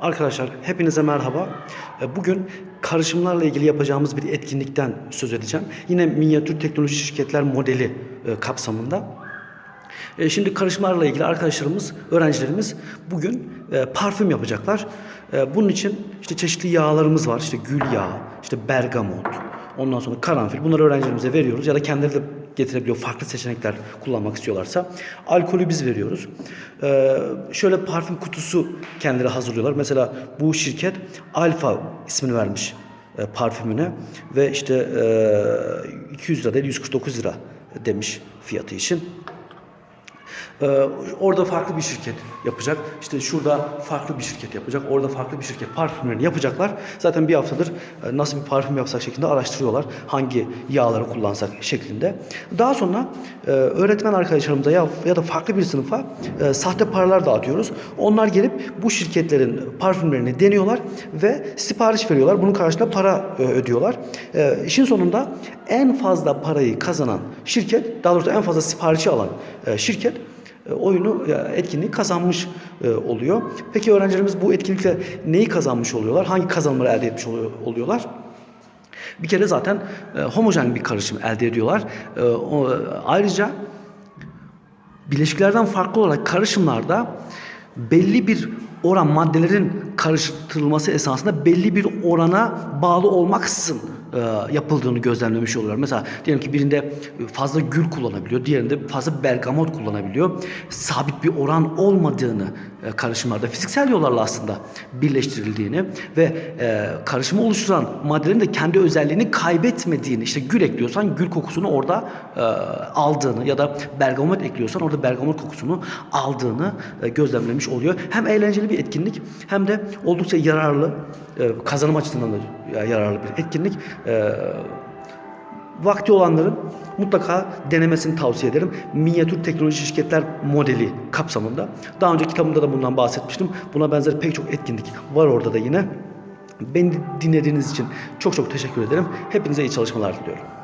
Arkadaşlar hepinize merhaba. E, Bugün karışımlarla ilgili yapacağımız bir etkinlikten söz edeceğim. Yine minyatür teknoloji şirketler modeli e, kapsamında. E, Şimdi karışımlarla ilgili arkadaşlarımız, öğrencilerimiz bugün e, parfüm yapacaklar. E, Bunun için işte çeşitli yağlarımız var. İşte gül yağı, işte bergamot, ondan sonra karanfil. Bunları öğrencilerimize veriyoruz ya da kendileri de getirebiliyor farklı seçenekler kullanmak istiyorlarsa. Alkolü biz veriyoruz. E, Şöyle parfüm kutusu kendileri hazırlıyorlar. Mesela bu şirket Alfa ismini vermiş e, parfümüne ve işte e, 200 lira değil 149 lira demiş fiyatı için. Ee, orada farklı bir şirket yapacak. İşte şurada farklı bir şirket yapacak. Orada farklı bir şirket parfümlerini yapacaklar. Zaten bir haftadır e, nasıl bir parfüm yapsak şeklinde araştırıyorlar. Hangi yağları kullansak şeklinde. Daha sonra e, öğretmen arkadaşlarımıza ya, ya da farklı bir sınıfa e, sahte paralar dağıtıyoruz. Onlar gelip bu şirketlerin parfümlerini deniyorlar ve sipariş veriyorlar. Bunun karşılığında para ödüyorlar. E, işin sonunda en fazla parayı kazanan şirket, daha doğrusu en fazla siparişi alan şirket oyunu e, etkinliği kazanmış e, oluyor. Peki öğrencilerimiz bu etkinlikle neyi kazanmış oluyorlar? Hangi kazanımları elde etmiş oluyor- oluyorlar? Bir kere zaten e, homojen bir karışım elde ediyorlar. E, ayrıca bileşiklerden farklı olarak karışımlarda belli bir oran maddelerin karıştırılması esasında belli bir orana bağlı olmaksızın e, yapıldığını gözlemlemiş oluyorlar. Mesela diyelim ki birinde fazla gül kullanabiliyor, diğerinde fazla bergamot kullanabiliyor. Sabit bir oran olmadığını e, karışımlarda fiziksel yollarla aslında birleştirildiğini ve e, karışımı oluşturan maddelerin de kendi özelliğini kaybetmediğini işte gül ekliyorsan gül kokusunu orada e, aldığını ya da bergamot ekliyorsan orada bergamot kokusunu aldığını e, gözlemlemiş oluyor. Hem eğlenceli bir etkinlik hem de oldukça yararlı e, kazanım açısından da yararlı bir etkinlik. E, Vakti olanların mutlaka denemesini tavsiye ederim. Minyatür teknoloji şirketler modeli kapsamında. Daha önce kitabımda da bundan bahsetmiştim. Buna benzer pek çok etkinlik var orada da yine. Beni dinlediğiniz için çok çok teşekkür ederim. Hepinize iyi çalışmalar diliyorum.